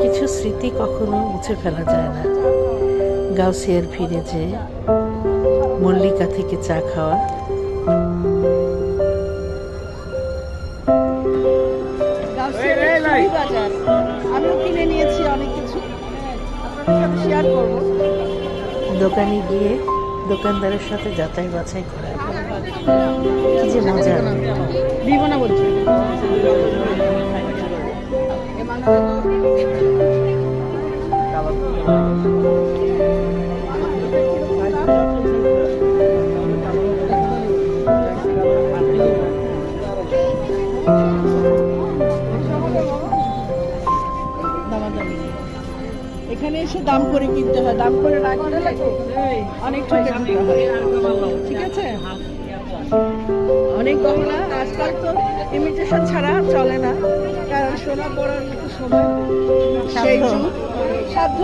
কিছু স্মৃতি কখনো মুছে ফেলা যায় না। গাউসিয়ার ফিরে যে মল্লিকা থেকে চা খাওয়া। আমিও কিনে নিয়েছি অনেক কিছু। শেয়ার করব। দোকানে গিয়ে দোকানদারের সাথে যাচাই বাছাই করা। কি যে মজা। দিব না বলছি। দামাদামি। নেই। এখানে এসে দাম করে কিনতে হয়। দাম করে না কিনলে অনেক ঠকে যেতে হয়। ঠিক আছে? অনেক গহনা আজকাল তো ইমিটেশন ছাড়া চলে না। কারণ সোনা পড়ার মতো সময়। সেই যুগ। সাধ্য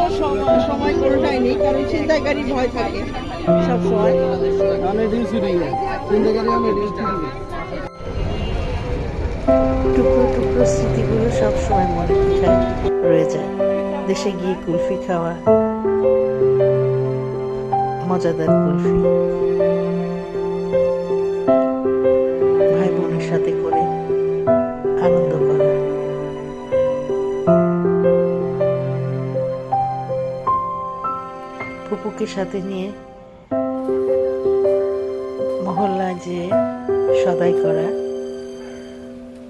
সময় কোনোটাই নেই। কারণ চিন্তাকারী ভয় থাকে সব সময়। টুকরো টুকরো স্মৃতিগুলো সব সময় মনে পিঠায় রয়ে যায় দেশে গিয়ে কুলফি খাওয়া মজাদার কুলফি। ভাই বোনের সাথে করে আনন্দ করা। ফুপুকে সাথে নিয়ে মহল্লা যে সদাই করা।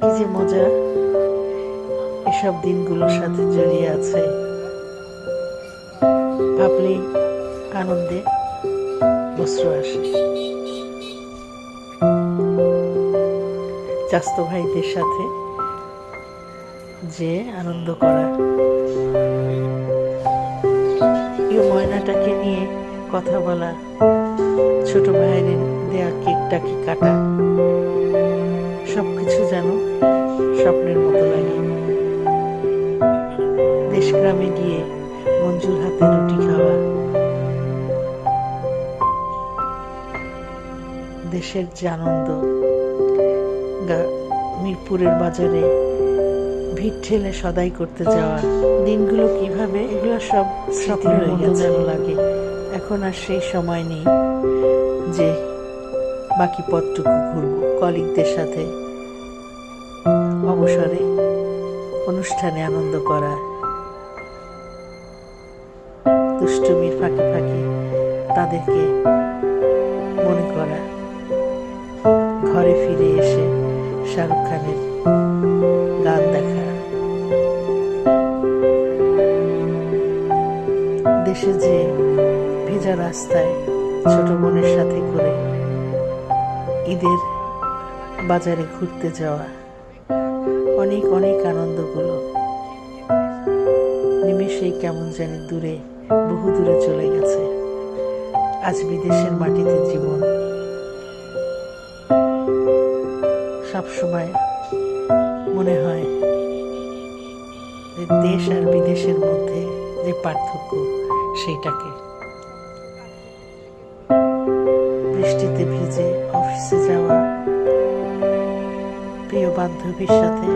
কি যে মজা। এসব দিনগুলোর সাথে জড়িয়ে আছে। ভাবলেই আনন্দে অশ্রু আসে। চাস্ত ভাইদের সাথে যে আনন্দ করা। ময়নাটাকে নিয়ে কথা বলা, ছোট ভাইয়ের দেয়া কেকটাকে কাটা, সবকিছু যেন স্বপ্নের মতো লাগে। গ্রামে গিয়ে মঞ্জুর হাতে রুটি খাওয়া। দেশের যে আনন্দ গা- মিরপুরের বাজারে ভিড় ঠেলে সদাই করতে যাওয়া। দিনগুলো কীভাবে এগুলো সব স্মৃতি হয়ে গেছে লাগে। এখন আর সেই সময় নেই যে বাকি পথটুকু ঘুরবো কলিগদের সাথে। অবসরে অনুষ্ঠানে আনন্দ করা। দুষ্টুমির ফাঁকে ফাঁকে তাদেরকে মনে করা। ঘরে ফিরে এসে শাহরুখ খানের গান দেখা। দেশে যে ভেজা রাস্তায় ছোট বোনের সাথে করে ঈদের বাজারে ঘুরতে যাওয়া, অনেক অনেক আনন্দগুলো। নিমেষেই কেমন জানি দূরে বহু দূরে চলে গেছে। আজ বিদেশের মাটিতে জীবন। সবসময় মনে হয় যে দেশ আর বিদেশের মধ্যে যে পার্থক্য, সেইটাকে। বৃষ্টিতে ভিজে অফিসে যাওয়া, প্রিয় বান্ধবীর সাথে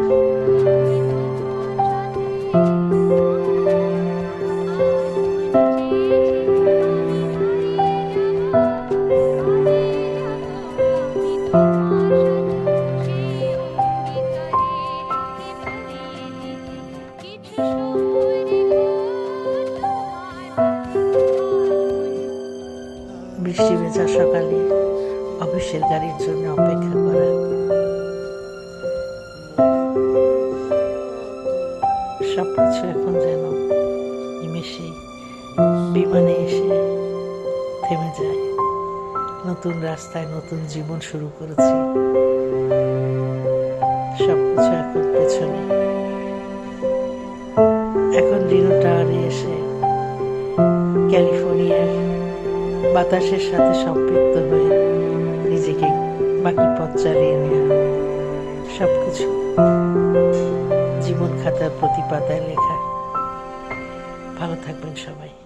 বৃষ্টি ভেজা সকালে অফিসের গাড়ির জন্য অপেক্ষা করা। সবকিছু এখন যেন নিমেষেই বিমানে এসে থেমে যায়। নতুন রাস্তায় নতুন জীবন শুরু করেছি। সবকিছু এখন পেছনে। এখন রিনো টাওয়ারে এসে ক্যালিফোর্নিয়ার বাতাসের সাথে সম্পৃক্ত হয়ে নিজেকে বাকি পথ চালিয়ে নেওয়া সব কিছু জীবন খাতার প্রতি পাতায় লেখা। ভালো থাকবেন সবাই।